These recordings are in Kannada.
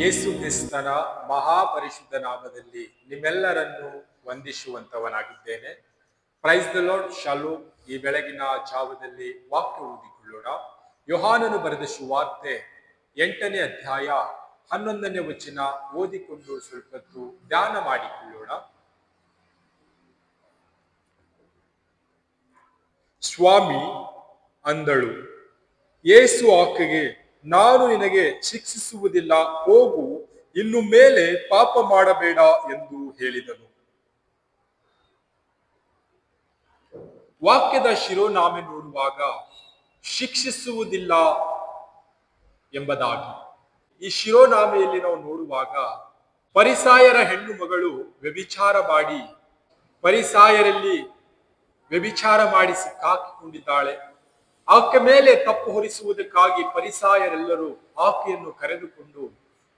ಯೇಸು ಕ್ರಿಸ್ತನ ಮಹಾಪರಿಶುದ್ಧ ನಾಮದಲ್ಲಿ ನಿಮ್ಮೆಲ್ಲರನ್ನು ವಂದಿಸುವಂತವನಾಗಿದ್ದೇನೆ ಪ್ರೈಸ್ ದ ಲಾರ್ಡ್ ಶಾಲು ಈ ಬೆಳಗಿನ ಜಾವದಲ್ಲಿ ವಾಕ್ಯ ಓದಿಕೊಳ್ಳೋಣ. ಯೋಹಾನನು ಬರೆದ ಸುವಾರ್ತೆ ಎಂಟನೇ ಅಧ್ಯಾಯ ಹನ್ನೊಂದನೇ ವಚನ ಓದಿಕೊಂಡು ಸ್ವಲ್ಪತ್ತು ಧ್ಯಾನ ಮಾಡಿಕೊಳ್ಳೋಣ. ಸ್ವಾಮಿ ಅಂದಳು, ಯೇಸು ಆಕೆಗೆ ನಾನು ನಿನಗೆ ಶಿಕ್ಷಿಸುವುದಿಲ್ಲ, ಹೋಗು, ಇನ್ನು ಮೇಲೆ ಪಾಪ ಮಾಡಬೇಡ ಎಂದು ಹೇಳಿದನು. ವಾಕ್ಯದ ಶಿರೋನಾಮೆ ನೋಡುವಾಗ, ಶಿಕ್ಷಿಸುವುದಿಲ್ಲ ಎಂಬುದಾಗಿ. ಈ ಶಿರೋನಾಮೆಯಲ್ಲಿ ನಾವು ನೋಡುವಾಗ, ಪರಿಸಾಯರ ಹೆಣ್ಣು ಮಗಳು ವ್ಯಭಿಚಾರ ಮಾಡಿ, ಪರಿಸಾಯರಲ್ಲಿ ವ್ಯಭಿಚಾರ ಮಾಡಿಸಿ ಸಿಕ್ಕಾಕಿಕೊಂಡಿದ್ದಾಳೆ ಆಕೆ ಮೇಲೆ ತಪ್ಪು ಹೊರಿಸುವುದಕ್ಕಾಗಿ ಪರಿಸಾಯರೆಲ್ಲರೂ ಆಕೆಯನ್ನು ಕರೆದುಕೊಂಡು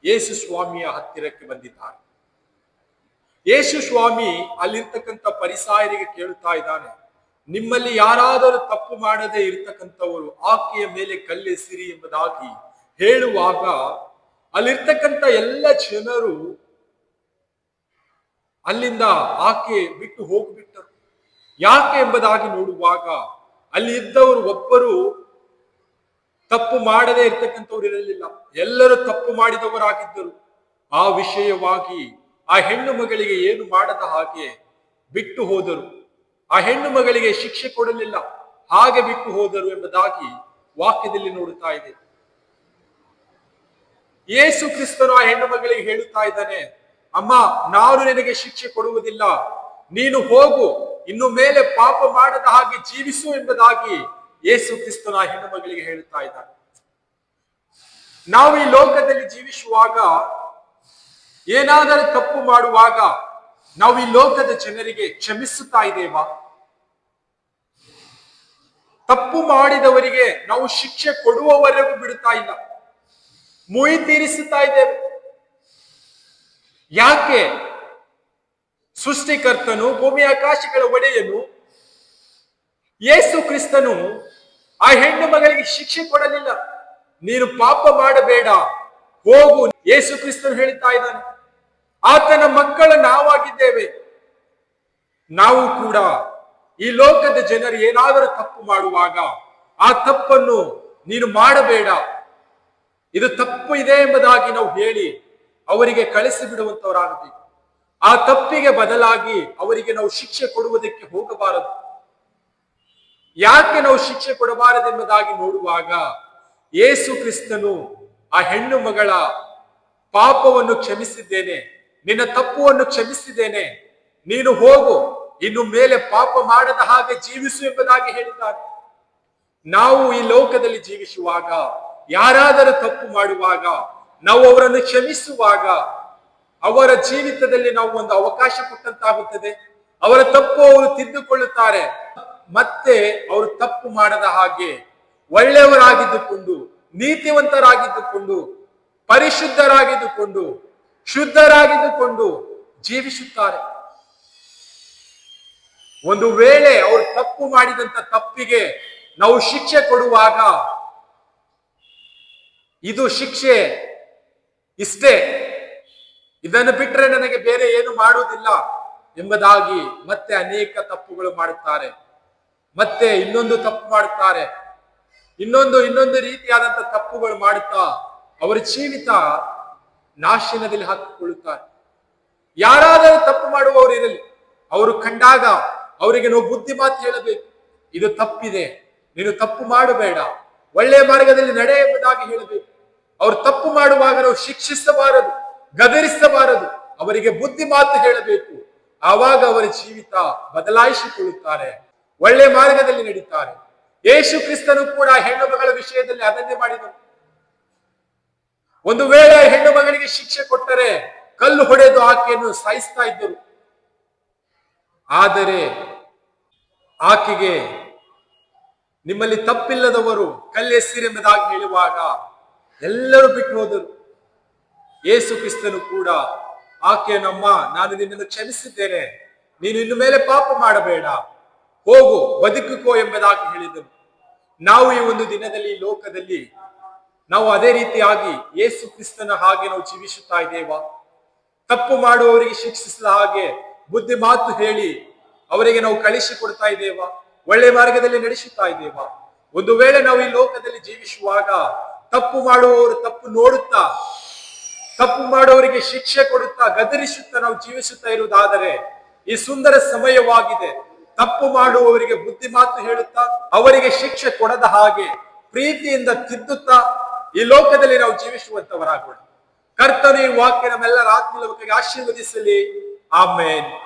ಯೇಸು ಸ್ವಾಮಿಯ ಹತ್ತಿರಕ್ಕೆ ಬಂದಿದ್ದಾರೆ. ಯೇಸು ಸ್ವಾಮಿ ಅಲ್ಲಿರ್ತಕ್ಕಂಥ ಪರಿಸಾಯರಿಗೆ ಕೇಳುತ್ತಾ ಇದ್ದಾನೆ, ನಿಮ್ಮಲ್ಲಿ ಯಾರಾದರೂ ತಪ್ಪು ಮಾಡದೆ ಇರ್ತಕ್ಕಂಥವರು ಆಕೆಯ ಮೇಲೆ ಕಲ್ಲೆಸಿರಿ ಎಂಬುದಾಗಿ ಹೇಳುವಾಗ ಅಲ್ಲಿರ್ತಕ್ಕಂಥ ಎಲ್ಲ ಜನರು ಅಲ್ಲಿಂದ ಆಕೆ ಬಿಟ್ಟು ಹೋಗ್ಬಿಟ್ಟರು. ಯಾಕೆ ಎಂಬುದಾಗಿ ನೋಡುವಾಗ ಅಲ್ಲಿ ಇದ್ದವರು ಒಬ್ಬರು ತಪ್ಪು ಮಾಡದೇ ಇರ್ತಕ್ಕಂಥವ್ರು ಇರಲಿಲ್ಲ. ಎಲ್ಲರೂ ತಪ್ಪು ಮಾಡಿದವರಾಗಿದ್ದರು. ಆ ವಿಷಯವಾಗಿ ಆ ಹೆಣ್ಣು ಮಗಳಿಗೆ ಏನು ಮಾಡದ ಹಾಗೆ ಬಿಟ್ಟು ಹೋದರು. ಆ ಹೆಣ್ಣು ಮಗಳಿಗೆ ಶಿಕ್ಷೆ ಕೊಡಲಿಲ್ಲ. ಹಾಗೆ ಬಿಟ್ಟು ಹೋದರು ಎಂಬುದಾಗಿ ವಾಕ್ಯದಲ್ಲಿ ನೋಡುತ್ತಾ ಇದೆ. ಯೇಸು ಕ್ರಿಸ್ತನು ಆ ಹೆಣ್ಣು ಮಗಳಿಗೆ ಹೇಳುತ್ತಾ ಇದ್ದಾನೆ, ಅಮ್ಮ, ನಾನು ನಿನಗೆ ಶಿಕ್ಷೆ ಕೊಡುವುದಿಲ್ಲ. ನೀನು ಹೋಗು. ಇನ್ನು ಮೇಲೆ ಪಾಪ ಮಾಡದ ಹಾಗೆ ಜೀವಿಸು ಎಂಬುದಾಗಿ ಯೇಸು ಕ್ರಿಸ್ತನ ಹೆಣ್ಣು ಮಗಳಿಗೆ ಹೇಳುತ್ತಾ ಇದ್ದಾನೆ. ನಾವು ಈ ಲೋಕದಲ್ಲಿ ಜೀವಿಸುವಾಗ ಏನಾದರೂ ತಪ್ಪು ಮಾಡುವಾಗ ನಾವು ಈ ಲೋಕದ ಜನರಿಗೆ ಕ್ಷಮಿಸುತ್ತಾ ಇದ್ದೇವಾ? ತಪ್ಪು ಮಾಡಿದವರಿಗೆ ನಾವು ಶಿಕ್ಷೆ ಕೊಡುವವರೆಗೂ ಬಿಡುತ್ತಾ ಇಲ್ಲ. ಮುಯಿ ತೀರಿಸುತ್ತಾ ಇದ್ದೇವೆ. ಯಾಕೆ? ಸೃಷ್ಟಿಕರ್ತನು ಭೂಮಿ ಆಕಾಶಗಳ ಒಡೆಯನು. ಯೇಸು ಕ್ರಿಸ್ತನು ಆ ಹೆಣ್ಣು ಮಗಳಿಗೆ ಶಿಕ್ಷೆ ಕೊಡಲಿಲ್ಲ. ನೀನು ಪಾಪ ಮಾಡಬೇಡ, ಹೋಗು, ಯೇಸು ಕ್ರಿಸ್ತನು ಹೇಳ್ತಾ ಇದ್ದಾನೆ. ಆತನ ಮಕ್ಕಳ ನಾವಾಗಿದ್ದೇವೆ. ನಾವು ಕೂಡ ಈ ಲೋಕದ ಜನರು ಏನಾದರೂ ತಪ್ಪು ಮಾಡುವಾಗ ಆ ತಪ್ಪನ್ನು ನೀನು ಮಾಡಬೇಡ. ಇದು ತಪ್ಪು ಇದೆ ಎಂಬುದಾಗಿ ನಾವು ಹೇಳಿ ಅವರಿಗೆ ಕಳಿಸಿ ಬಿಡುವಂತವರಾಗಬೇಕು ಆ ತಪ್ಪಿಗೆ ಬದಲಾಗಿ ಅವರಿಗೆ ನಾವು ಶಿಕ್ಷೆ ಕೊಡುವುದಕ್ಕೆ ಹೋಗಬಾರದು. ಯಾಕೆ ನಾವು ಶಿಕ್ಷೆ ಕೊಡಬಾರದೆಂಬುದಾಗಿ ನೋಡುವಾಗ ಏಸು ಕ್ರಿಸ್ತನು ಆ ಹೆಣ್ಣು ಮಗಳ ಪಾಪವನ್ನು ಕ್ಷಮಿಸಿದ್ದೇನೆ, ನಿನ್ನ ತಪ್ಪುವನ್ನು ಕ್ಷಮಿಸಿದ್ದೇನೆ, ನೀನು ಹೋಗು, ಇನ್ನು ಮೇಲೆ ಪಾಪ ಮಾಡದ ಹಾಗೆ ಜೀವಿಸು ಎಂಬುದಾಗಿ ಹೇಳಿದ್ದಾನೆ. ನಾವು ಈ ಲೋಕದಲ್ಲಿ ಜೀವಿಸುವಾಗ, ಯಾರಾದರೂ ತಪ್ಪು ಮಾಡುವಾಗ, ನಾವು ಅವರನ್ನು ಕ್ಷಮಿಸುವಾಗ ಅವರ ಜೀವಿತದಲ್ಲಿ ನಾವು ಒಂದು ಅವಕಾಶ ಕೊಟ್ಟಂತಾಗುತ್ತದೆ. ಅವರ ತಪ್ಪು ಅವರು ತಿದ್ದುಕೊಳ್ಳುತ್ತಾರೆ. ಮತ್ತೆ ಅವರು ತಪ್ಪು ಮಾಡದ ಹಾಗೆ ಒಳ್ಳೆಯವರಾಗಿದ್ದುಕೊಂಡು, ನೀತಿವಂತರಾಗಿದ್ದುಕೊಂಡು, ಪರಿಶುದ್ಧರಾಗಿದ್ದುಕೊಂಡು, ಶುದ್ಧರಾಗಿದ್ದುಕೊಂಡು ಜೀವಿಸುತ್ತಾರೆ. ಒಂದು ವೇಳೆ ಅವರು ತಪ್ಪು ಮಾಡಿದಂತ ತಪ್ಪಿಗೆ ನಾವು ಶಿಕ್ಷೆ ಕೊಡುವಾಗ ಇದು ಶಿಕ್ಷೆ ಇಷ್ಟೇ. ಇದನ್ನು ಬಿಟ್ಟರೆ ನನಗೆ ಬೇರೆ ಏನು ಮಾಡುವುದಿಲ್ಲ ಎಂಬುದಾಗಿ ಮತ್ತೆ ಅನೇಕ ತಪ್ಪುಗಳು ಮಾಡುತ್ತಾರೆ. ಮತ್ತೆ ಇನ್ನೊಂದು ತಪ್ಪು ಮಾಡುತ್ತಾರೆ. ಇನ್ನೊಂದು ಇನ್ನೊಂದು ರೀತಿಯಾದಂತ ತಪ್ಪುಗಳು ಮಾಡುತ್ತಾ ಅವರ ಜೀವಿತ ನಾಶನದಲ್ಲಿ ಹಾಕಿಕೊಳ್ಳುತ್ತಾರೆ. ಯಾರಾದರೂ ತಪ್ಪು ಮಾಡುವವರು ಇರಲಿ, ಅವರು ಕಂಡಾಗ ಅವರಿಗೆ ನಾವು ಬುದ್ಧಿ ಮಾತು ಹೇಳಬೇಕು. ಇದು ತಪ್ಪಿದೆ, ನೀನು ತಪ್ಪು ಮಾಡಬೇಡ, ಒಳ್ಳೆಯ ಮಾರ್ಗದಲ್ಲಿ ನಡೆ ಎಂಬುದಾಗಿ ಹೇಳಬೇಕು. ಅವರು ತಪ್ಪು ಮಾಡುವಾಗ ನಾವು ಶಿಕ್ಷಿಸಬಾರದು. ಗದರಿಸಬಾರದು. ಅವರಿಗೆ ಬುದ್ಧಿ ಮಾತು ಹೇಳಬೇಕು. ಆವಾಗ ಅವರ ಜೀವಿತ ಬದಲಾಯಿಸಿಕೊಳ್ಳುತ್ತಾರೆ. ಒಳ್ಳೆ ಮಾರ್ಗದಲ್ಲಿ ನಡೀತಾರೆ. ಯೇಸು ಕ್ರಿಸ್ತನು ಕೂಡ ಹೆಣ್ಣು ಮಗಳ ವಿಷಯದಲ್ಲಿ ಅದನ್ನೇ ಮಾಡಿದರು. ಒಂದು ವೇಳೆ ಹೆಣ್ಣು ಮಗಳಿಗೆ ಶಿಕ್ಷೆ ಕೊಟ್ಟರೆ ಕಲ್ಲು ಹೊಡೆದು ಆಕೆಯನ್ನು ಸಾಯಿಸ್ತಾ ಇದ್ದರು. ಆದರೆ ಆಕೆಗೆ ನಿಮ್ಮಲ್ಲಿ ತಪ್ಪಿಲ್ಲದವರು ಕಲ್ಲೆಸಿರೆಂಬುದಾಗಿ ಹೇಳುವಾಗ ಎಲ್ಲರೂ ಬಿಟ್ಟು ಹೋದರು. ಯೇಸು ಕ್ರಿಸ್ತನು ಕೂಡ, ಆಕೆ ನಮ್ಮ, ನಾನು ನಿನ್ನನ್ನು ಕ್ಷಮಿಸಿದ್ದೇನೆ. ನೀನು ಇನ್ನು ಮೇಲೆ ಪಾಪ ಮಾಡಬೇಡ. ಹೋಗು, ಬದುಕುಕೋ ಎಂಬುದಾಗಿ ಹೇಳಿದರು ನಾವು ಈ ಒಂದು ದಿನದಲ್ಲಿ ಲೋಕದಲ್ಲಿ ನಾವು ಅದೇ ರೀತಿಯಾಗಿ ಯೇಸು ಕ್ರಿಸ್ತನ ಹಾಗೆ ನಾವು ಜೀವಿಸುತ್ತಾ ಇದ್ದೇವಾ? ತಪ್ಪು ಮಾಡುವವರಿಗೆ ಶಿಕ್ಷಿಸಿದ ಹಾಗೆ ಬುದ್ಧಿ ಮಾತು ಹೇಳಿ ಅವರಿಗೆ ನಾವು ಕಳಿಸಿ ಕೊಡ್ತಾ ಇದ್ದೇವಾ? ಒಳ್ಳೆ ಮಾರ್ಗದಲ್ಲಿ ನಡೆಸುತ್ತಾ ಇದ್ದೇವಾ? ಒಂದು ವೇಳೆ ನಾವು ಈ ಲೋಕದಲ್ಲಿ ಜೀವಿಸುವಾಗ ತಪ್ಪು ಮಾಡುವವರು ತಪ್ಪು ನೋಡುತ್ತಾ ತಪ್ಪು ಮಾಡುವವರಿಗೆ ಶಿಕ್ಷೆ ಕೊಡುತ್ತಾ ಗದರಿಸುತ್ತಾ ನಾವು ಜೀವಿಸುತ್ತಾ ಇರುವುದಾದರೆ ಈ ಸುಂದರ ಸಮಯವಾಗಿದೆ. ತಪ್ಪು ಮಾಡುವವರಿಗೆ ಬುದ್ಧಿ ಮಾತು ಹೇಳುತ್ತಾ ಅವರಿಗೆ ಶಿಕ್ಷೆ ಕೊಡದ ಹಾಗೆ ಪ್ರೀತಿಯಿಂದ ತಿದ್ದುತ್ತಾ ಈ ಲೋಕದಲ್ಲಿ ನಾವು ಜೀವಿಸುವಂತವರಾಗೋಣ. ಕರ್ತನ ವಾಕ್ಯ ನಮ್ಮೆಲ್ಲರ ಆತ್ಮೀಯ ಆಶೀರ್ವದಿಸಲಿ. ಆಮೇನ್.